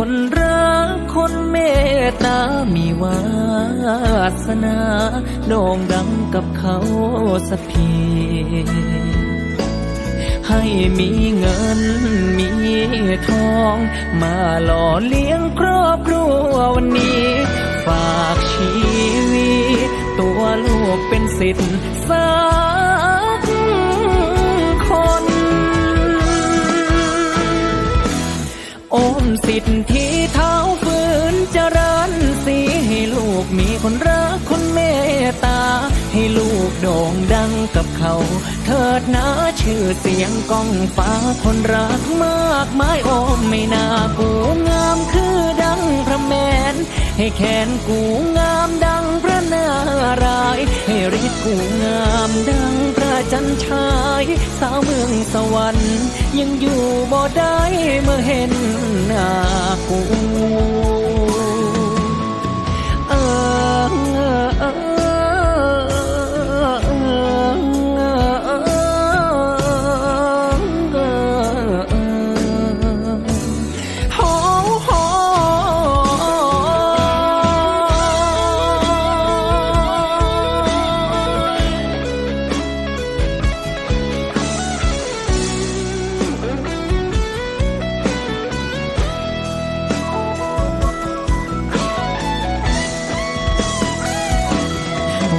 คนรักคนเมตตา มีวาสนาโด่งดังกับเขาสักทีให้มีเงินมีทอง มาหล่อเลี้ยงครอบครัววันนี้ ฝากชีวิต ตัวลูกเป็นสิทธิ์สัก สิทธิเท้าฝืนเจริญสีให้ลูกมีคนรักคนเมตตา ให้ลูกโด่งดังกับเขา เถิดนะชื่อเสียงก้องฟ้าคนรักมากมายโอมไม่น่ากูงามคือดัง พระแมน ให้แขนกูงามดังพระนารายให้ฤทธิ์กูงามดังพระจันชาย สาวเมืองสวรรค์ยังอยู่บ่ได้เมื่อเห็นหน้ากู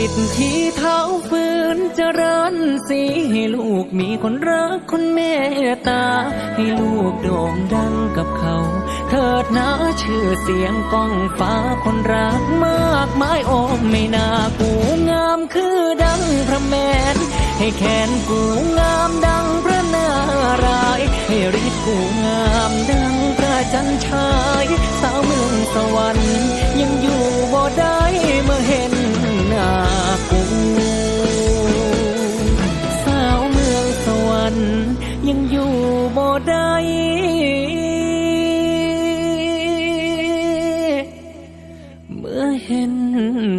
สิทธิ์ที่เท้าฝืนเจริญสีให้ลูกมีคนรักคนเมตตา ให้ลูกโด่งดังกับเขา เถิดนะชื่อเสียงก้องฟ้าคนรักมากมายโอมไม่น่ากูงามคือดังพระแมนให้แขนกูงามดังพระนาราย ให้ฤทธิ์กูงามดัง hình